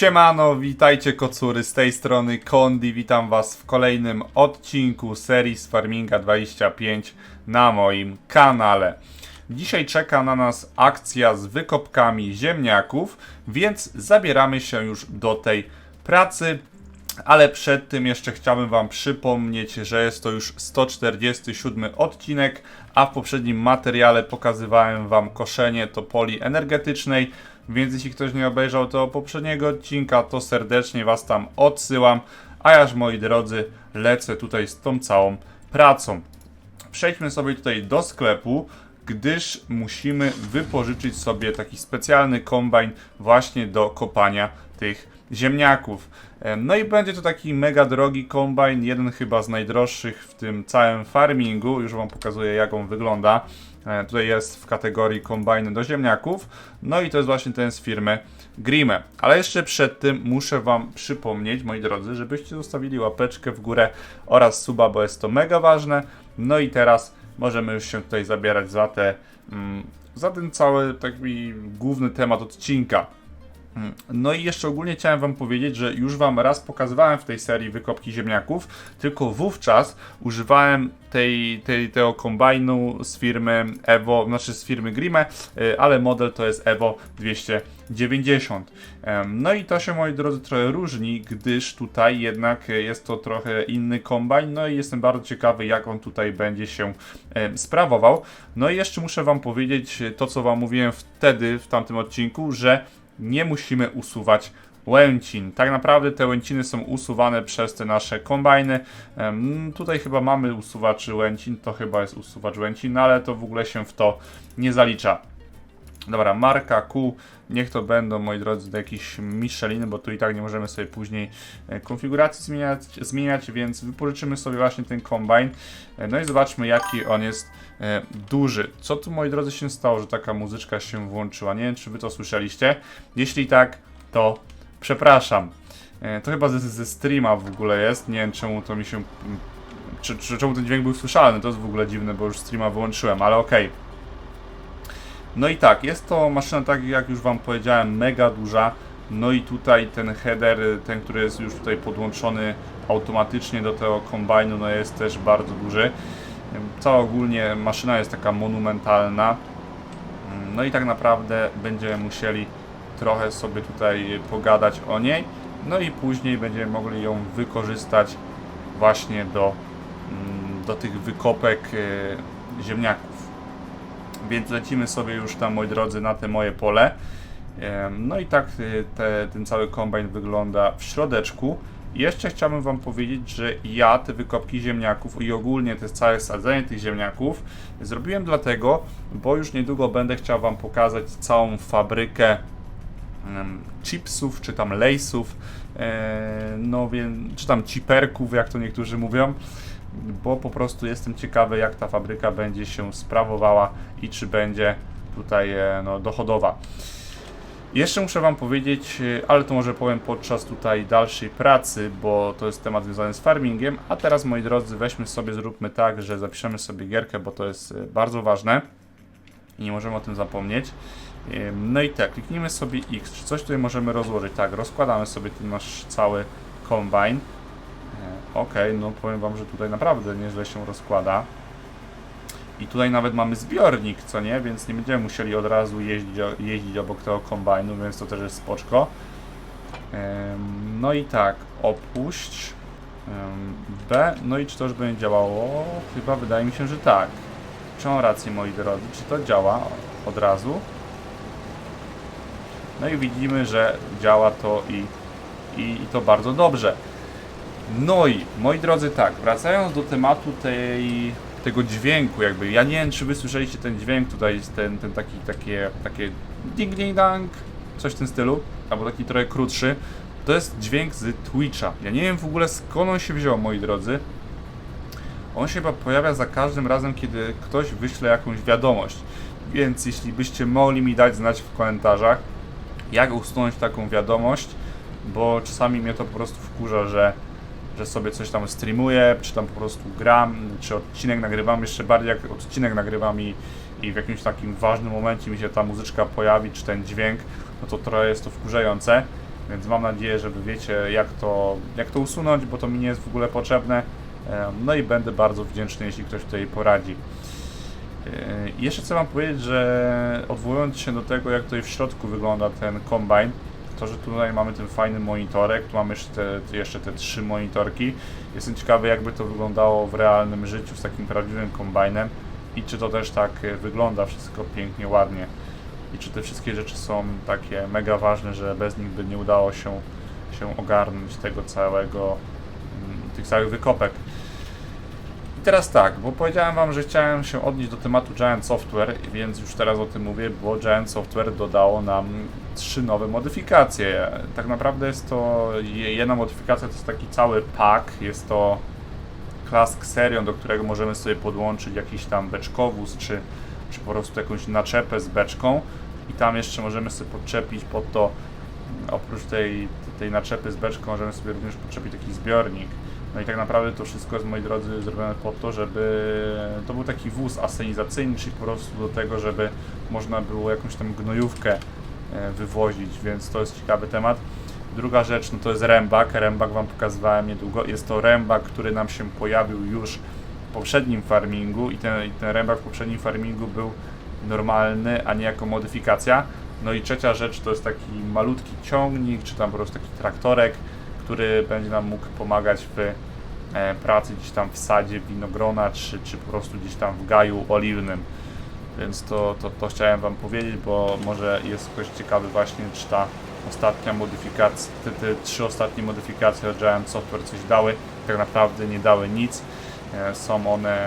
Siemano, witajcie kocury, z tej strony Kondi, witam was w kolejnym odcinku serii z Farminga 25 na moim kanale. Dzisiaj czeka na nas akcja z wykopkami ziemniaków, więc zabieramy się już do tej pracy. Ale przed tym jeszcze chciałbym Wam przypomnieć, że jest to już 147 odcinek, a w poprzednim materiale pokazywałem Wam koszenie topoli energetycznej, więc jeśli ktoś nie obejrzał tego poprzedniego odcinka, to serdecznie Was tam odsyłam, a ja już moi drodzy lecę tutaj z tą całą pracą. Przejdźmy sobie tutaj do sklepu, gdyż musimy wypożyczyć sobie taki specjalny kombajn właśnie do kopania tych ziemniaków. Em, No i będzie to taki mega drogi kombajn, jeden chyba z najdroższych w tym całym farmingu. Już Wam pokazuję jak on wygląda. E, Tutaj jest w kategorii kombajny do ziemniaków. No i to jest właśnie ten z firmy Grime. Ale jeszcze przed tym muszę Wam przypomnieć, moi drodzy, żebyście zostawili łapeczkę w górę oraz suba, bo jest to mega ważne. No i teraz możemy już się tutaj zabierać za te, mm, za ten cały taki główny temat odcinka. Mm, No i jeszcze ogólnie chciałem Wam powiedzieć, że już Wam raz pokazywałem w tej serii wykopki ziemniaków, tylko wówczas używałem tej, tej, tego kombajnu z firmy Evo, znaczy z firmy Grime, y, ale model to jest Evo 290. Em, No i to się moi drodzy trochę różni, gdyż tutaj jednak jest to trochę inny kombajn, no i jestem bardzo ciekawy jak on tutaj będzie się sprawował. No i jeszcze muszę Wam powiedzieć to, co Wam mówiłem wtedy w tamtym odcinku, że nie musimy usuwać łęcin. Tak naprawdę te łęciny są usuwane przez te nasze kombajny. Tutaj chyba mamy usuwaczy łęcin, to chyba jest usuwacz łęcin, no ale to w ogóle się w to nie zalicza. Dobra, marka Q, niech to będą, moi drodzy, jakieś Micheliny, bo tu i tak nie możemy sobie później e, konfiguracji zmieniać, zmieniać, więc wypożyczymy sobie właśnie ten kombajn. E, No i zobaczmy, jaki on jest e, duży. Co tu, moi drodzy, się stało, że taka muzyczka się włączyła? Nie wiem, czy wy to słyszeliście. Jeśli tak, to przepraszam. To chyba ze, ze streama w ogóle jest. Nie wiem, czemu to mi się. Czy, czy, czemu ten dźwięk był słyszalny? To jest w ogóle dziwne, bo już streama wyłączyłem, ale okej. No i tak, jest to maszyna, tak jak już Wam powiedziałem, mega duża. No i tutaj ten header, ten, który jest już tutaj podłączony automatycznie do tego kombajnu, no jest też bardzo duży. Cała ogólnie maszyna jest taka monumentalna. No i tak naprawdę będziemy musieli trochę sobie tutaj pogadać o niej. No i później będziemy mogli ją wykorzystać właśnie do, mm, do tych wykopek y, ziemniaków. Więc lecimy sobie już tam, moi drodzy, na te moje pole. No i tak y, te, ten cały kombajn wygląda w środeczku. Jeszcze chciałbym Wam powiedzieć, że ja te wykopki ziemniaków i ogólnie te całe sadzenie tych ziemniaków zrobiłem dlatego, bo już niedługo będę chciał Wam pokazać całą fabrykę chipsów, czy tam lejsów, e, no więc, czy tam ciperków, jak to niektórzy mówią, bo po prostu jestem ciekawy, jak ta fabryka będzie się sprawowała i czy będzie tutaj e, no, dochodowa. Jeszcze muszę Wam powiedzieć, e, ale to może powiem podczas tutaj dalszej pracy, bo to jest temat związany z farmingiem. A teraz, moi drodzy, weźmy sobie, zróbmy tak, że zapiszemy sobie gierkę, bo to jest e, bardzo ważne i nie możemy o tym zapomnieć. No i tak, kliknijmy sobie X. Czy coś tutaj możemy rozłożyć? Tak, rozkładamy sobie ten nasz cały kombajn. Ok, no powiem Wam, że tutaj naprawdę nieźle się rozkłada. I tutaj nawet mamy zbiornik, co nie? Więc nie będziemy musieli od razu jeździć, jeździć obok tego kombajnu, więc to też jest spoczko. No i tak, opuść. B, no i czy to już będzie działało? Chyba wydaje mi się, że tak. Czy mam rację, moi drodzy? Czy to działa od razu? No i widzimy, że działa to i, i, i to bardzo dobrze. No i, moi drodzy, tak, wracając do tematu tej, tego dźwięku, jakby, ja nie wiem, czy wy słyszeliście ten dźwięk, tutaj jest ten, ten taki, takie, takie ding ding dang, coś w tym stylu, albo taki trochę krótszy. To jest dźwięk z Twitcha. Ja nie wiem w ogóle skąd on się wziął, moi drodzy. On się chyba pojawia za każdym razem, kiedy ktoś wyśle jakąś wiadomość. Więc jeśli byście mogli mi dać znać w komentarzach, jak usunąć taką wiadomość, bo czasami mnie to po prostu wkurza, że, że sobie coś tam streamuję, czy tam po prostu gram, czy odcinek nagrywam, jeszcze bardziej jak odcinek nagrywam i, i w jakimś takim ważnym momencie mi się ta muzyczka pojawi, czy ten dźwięk, no to trochę jest to wkurzające. Więc mam nadzieję, że wy wiecie jak to, jak to usunąć, bo to mi nie jest w ogóle potrzebne. No i będę bardzo wdzięczny, jeśli ktoś tutaj poradzi. Jeszcze chcę Wam powiedzieć, że odwołując się do tego, jak tutaj w środku wygląda ten kombine, to, że tutaj mamy ten fajny monitorek, tu mamy jeszcze te, jeszcze te trzy monitorki. Jestem ciekawy, jakby to wyglądało w realnym życiu z takim prawdziwym kombajnem i czy to też tak e, wygląda wszystko pięknie, ładnie. I czy te wszystkie rzeczy są takie mega ważne, że bez nich by nie udało się, się ogarnąć tego całego, mm, tych całych wykopek. I teraz tak, bo powiedziałem Wam, że chciałem się odnieść do tematu Giant Software, więc już teraz o tym mówię, bo Giant Software dodało nam trzy nowe modyfikacje. Tak naprawdę jest to je- jedna modyfikacja, to jest taki cały pack, jest to Clask Serion, do którego możemy sobie podłączyć jakiś tam beczkowóz, czy, czy po prostu jakąś naczepę z beczką i tam jeszcze możemy sobie podczepić pod to, oprócz tej, tej naczepy z beczką, możemy sobie również podczepić taki zbiornik. No i tak naprawdę to wszystko jest, moi drodzy, zrobione po to, żeby to był taki wóz asenizacyjny, czyli po prostu do tego, żeby można było jakąś tam gnojówkę e, wywozić, więc to jest ciekawy temat. Druga rzecz, no to jest rębak. Rębak Wam pokazywałem niedługo. Jest to rębak, który nam się pojawił już w poprzednim farmingu i ten, i ten rębak w poprzednim farmingu był normalny, a nie jako modyfikacja. No i trzecia rzecz to jest taki malutki ciągnik, czy tam po prostu taki traktorek, który będzie nam mógł pomagać w e, pracy gdzieś tam w sadzie winogrona, czy, czy po prostu gdzieś tam w gaju oliwnym. Więc to, to, to chciałem Wam powiedzieć, bo może jest ktoś ciekawy właśnie, czy ta ostatnia modyfikacja, te, te trzy ostatnie modyfikacje od Giant Software coś dały, tak naprawdę nie dały nic. E, Są one,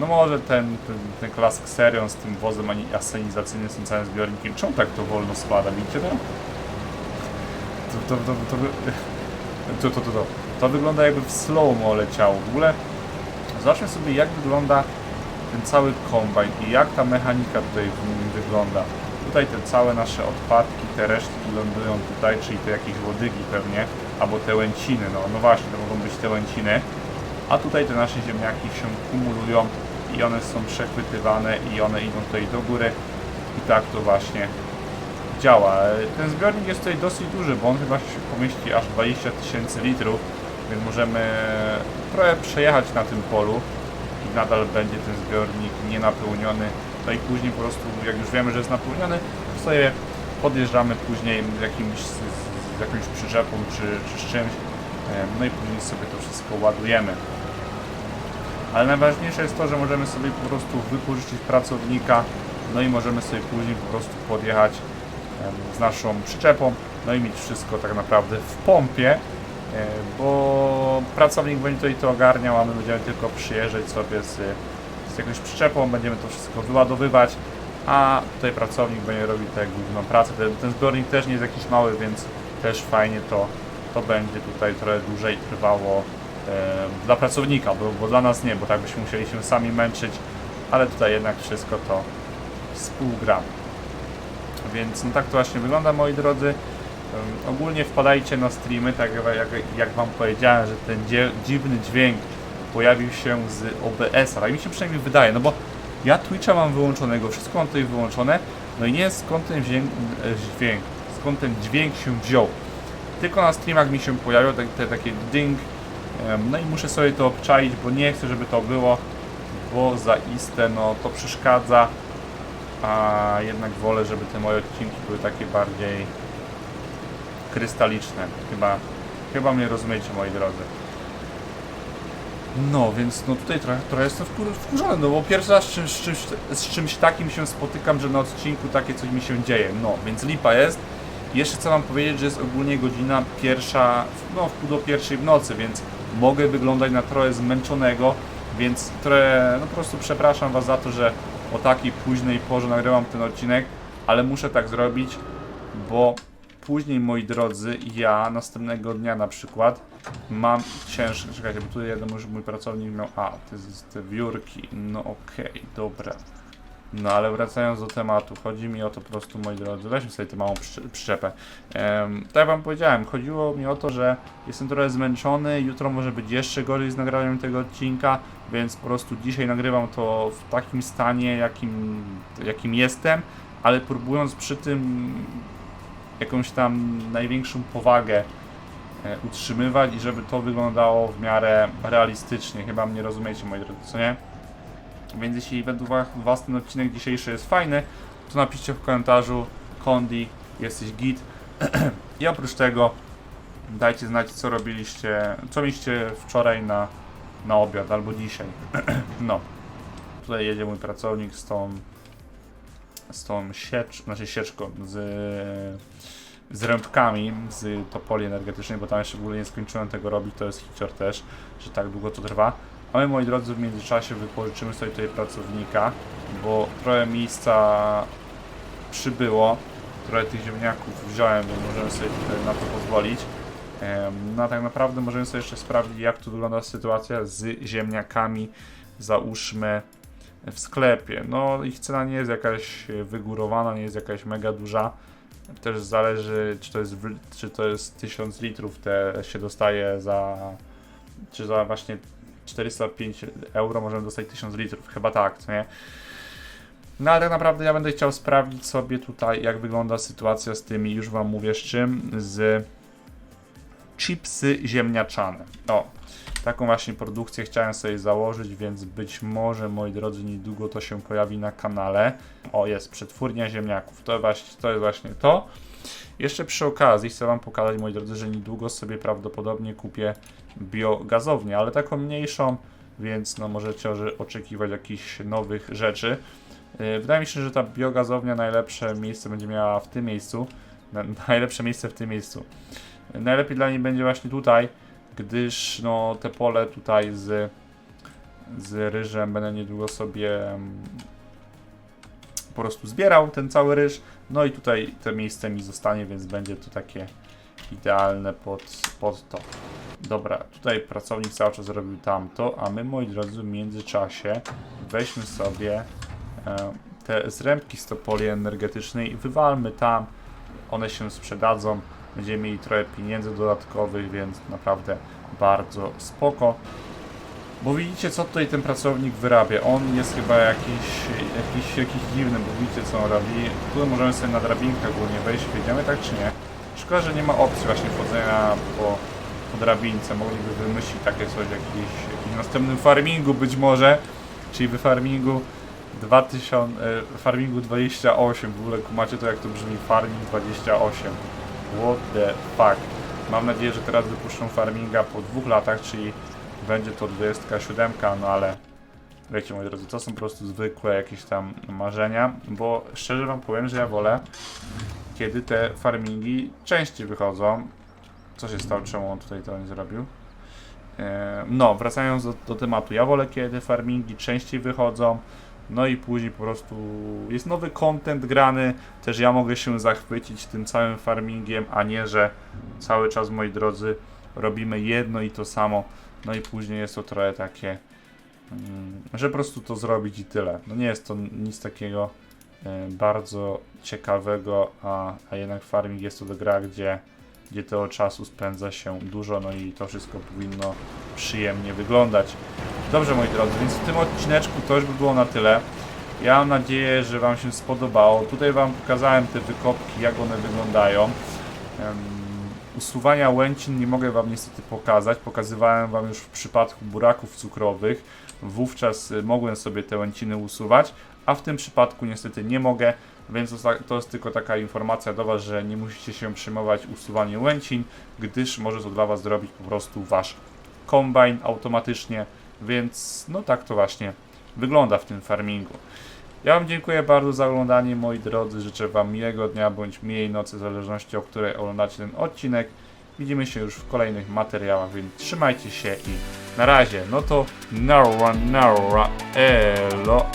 no może ten, ten, ten Classic Serion z tym wozem asenizacyjnym, z tym całym zbiornikiem, czemu tak to wolno spada, widzicie to? To, to, to, to, to, to, to, to, to wygląda jakby w slow-mo leciało. W ogóle zobaczmy sobie jak wygląda ten cały kombajn i jak ta mechanika tutaj w nim wygląda. Tutaj te całe nasze odpadki, te resztki lądują tutaj, czyli te jakieś łodygi pewnie, albo te łęciny, no, no właśnie, to mogą być te łęciny. A tutaj te nasze ziemniaki się kumulują i one są przechwytywane i one idą tutaj do góry i tak to właśnie działa. Ten zbiornik jest tutaj dosyć duży, bo on chyba się pomieści aż 20 tysięcy litrów, więc możemy trochę przejechać na tym polu i nadal będzie ten zbiornik nienapełniony. No i później po prostu, jak już wiemy, że jest napełniony, to sobie podjeżdżamy później jakimś, z, jakąś przyczepą czy, czy z czymś, no i później sobie to wszystko ładujemy. Ale najważniejsze jest to, że możemy sobie po prostu wypożyczyć pracownika, no i możemy sobie później po prostu podjechać z naszą przyczepą, no i mieć wszystko tak naprawdę w pompie, e, bo pracownik będzie tutaj to ogarniał, a my będziemy tylko przyjeżdżać sobie z, z jakąś przyczepą, będziemy to wszystko wyładowywać, a tutaj pracownik będzie robił tę główną pracę. Ten, ten zbiornik też nie jest jakiś mały, więc też fajnie to, to będzie tutaj trochę dłużej trwało e, dla pracownika, bo, bo dla nas nie, bo tak byśmy musieli się sami męczyć, ale tutaj jednak wszystko to współgra. Więc no tak to właśnie wygląda moi drodzy. Ogólnie wpadajcie na streamy, tak jak, jak, wam powiedziałem, że ten dziwny dźwięk pojawił się z OBS-a, tak mi się przynajmniej wydaje, no bo ja Twitcha mam wyłączonego, wszystko mam tutaj wyłączone, no i nie jest skąd ten dźwięk, e, skąd ten dźwięk się wziął. Tylko na streamach mi się pojawiło te, te takie ding, no i muszę sobie to obczaić, bo nie chcę, żeby to było, bo zaiste no to przeszkadza, a jednak wolę, żeby te moje odcinki były takie bardziej krystaliczne. Chyba, chyba mnie rozumiecie, moi drodzy. No, więc no tutaj trochę, trochę jestem wkur- wkurzony, no bo pierwszy raz z czymś, z, czymś, z czymś takim się spotykam, że na odcinku takie coś mi się dzieje. No, więc lipa jest. Jeszcze chcę wam powiedzieć, że jest ogólnie godzina pierwsza, no w pół do pierwszej w nocy, więc mogę wyglądać na trochę zmęczonego, więc trochę, no po prostu przepraszam was za to, że o takiej późnej porze nagrywam ten odcinek, ale muszę tak zrobić, bo później, moi drodzy, ja następnego dnia na przykład mam cięższe, czekajcie, bo tutaj że mój pracownik miał, a, te, te wiórki, no okej, dobra. No ale wracając do tematu, chodzi mi o to po prostu, moi drodzy, weźmy sobie tę małą przy- przyczepę. Em, tak jak wam powiedziałem, chodziło mi o to, że jestem trochę zmęczony, jutro może być jeszcze gorzej z nagraniem tego odcinka, więc po prostu dzisiaj nagrywam to w takim stanie, jakim, jakim jestem, ale próbując przy tym jakąś tam największą powagę e, utrzymywać i żeby to wyglądało w miarę realistycznie. Chyba mnie rozumiecie, moi drodzy, co nie? Więc jeśli według wa- was ten odcinek dzisiejszy jest fajny, to napiszcie w komentarzu Kondi, jesteś git. I oprócz tego dajcie znać, co robiliście, co mieliście wczoraj na, na obiad albo dzisiaj. no. Tutaj jedzie mój pracownik z tą z tą siecz, znaczy sieczką, z, z rębkami z topoli energetycznej, bo tam jeszcze w ogóle nie skończyłem tego robić, to jest hicior też, że tak długo to trwa. A my, moi drodzy, w międzyczasie wypożyczymy sobie tutaj pracownika, bo trochę miejsca przybyło, trochę tych ziemniaków wziąłem, więc możemy sobie tutaj na to pozwolić. No a tak naprawdę możemy sobie jeszcze sprawdzić, jak tu wygląda sytuacja z ziemniakami, załóżmy, w sklepie. No ich cena nie jest jakaś wygórowana, nie jest jakaś mega duża. Też zależy, czy to jest, czy to jest 1000 litrów, te się dostaje za, czy za właśnie 405 euro możemy dostać 1000 litrów, chyba tak, co nie? No ale tak naprawdę ja będę chciał sprawdzić sobie tutaj, jak wygląda sytuacja z tymi, już wam mówię z czym, z chipsy ziemniaczane. O, taką właśnie produkcję chciałem sobie założyć, więc być może, moi drodzy, niedługo to się pojawi na kanale. O, jest przetwórnia ziemniaków, to, właśnie, to jest właśnie to. Jeszcze przy okazji chcę wam pokazać, moi drodzy, że niedługo sobie prawdopodobnie kupię biogazownię, ale taką mniejszą, więc no możecie oże- oczekiwać jakichś nowych rzeczy. Yy, Wydaje mi się, że ta biogazownia najlepsze miejsce będzie miała w tym miejscu. Na, najlepsze miejsce w tym miejscu. Najlepiej dla niej będzie właśnie tutaj, gdyż no te pole tutaj z, z ryżem będę niedługo sobie mm, po prostu zbierał ten cały ryż. No i tutaj to miejsce mi zostanie, więc będzie to takie idealne pod, pod to. Dobra, tutaj pracownik cały czas robił tamto, a my moi drodzy w międzyczasie weźmy sobie e, te zrębki z topoli energetycznej i wywalmy tam, one się sprzedadzą, będziemy mieli trochę pieniędzy dodatkowych, więc naprawdę bardzo spoko. Bo widzicie co tutaj ten pracownik wyrabia, on jest chyba jakiś, jakiś, jakiś dziwny, bo widzicie co on robi. Tu możemy sobie na drabinkę ogólnie wejść, wiedziemy tak czy nie. Szkoda, że nie ma opcji właśnie wchodzenia po drabince, mogliby wymyślić takie coś w jakimś, następnym farmingu być może, czyli w farmingu 2000, e, farmingu 28, w ogóle kumacie to jak to brzmi, farming 28. What the fuck. Mam nadzieję, że teraz wypuszczą farminga po dwóch latach, czyli będzie to 27, no ale wiecie moi drodzy, to są po prostu zwykłe jakieś tam marzenia, bo szczerze wam powiem, że ja wolę, kiedy te farmingi częściej wychodzą. Co się stało, czemu on tutaj to nie zrobił? E, No, wracając do, do tematu, ja wolę, kiedy farmingi częściej wychodzą, no i później po prostu jest nowy content grany, też ja mogę się zachwycić tym całym farmingiem, a nie, że cały czas, moi drodzy, robimy jedno i to samo, no i później jest to trochę takie, mm, że po prostu to zrobić i tyle. No nie jest to nic takiego e, bardzo ciekawego, a, a jednak farming jest to gra, gdzie, gdzie tego czasu spędza się dużo, no i to wszystko powinno przyjemnie wyglądać. Dobrze moi drodzy, więc w tym odcineczku to już by było na tyle. Ja mam nadzieję, że Wam się spodobało. Tutaj Wam pokazałem te wykopki, jak one wyglądają. Usuwania łęcin nie mogę Wam niestety pokazać. Pokazywałem Wam już w przypadku buraków cukrowych. Wówczas y, mogłem sobie te łęciny usuwać, a w tym przypadku niestety nie mogę. Więc to jest tylko taka informacja do Was, że nie musicie się przejmować usuwaniem łęcin, gdyż może to dla Was zrobić po prostu Wasz kombajn automatycznie. Więc no tak to właśnie wygląda w tym farmingu. Ja Wam dziękuję bardzo za oglądanie, moi drodzy. Życzę Wam miłego dnia bądź miłej nocy, w zależności o której oglądacie ten odcinek. Widzimy się już w kolejnych materiałach, więc trzymajcie się i na razie. No to nara, nara, elo.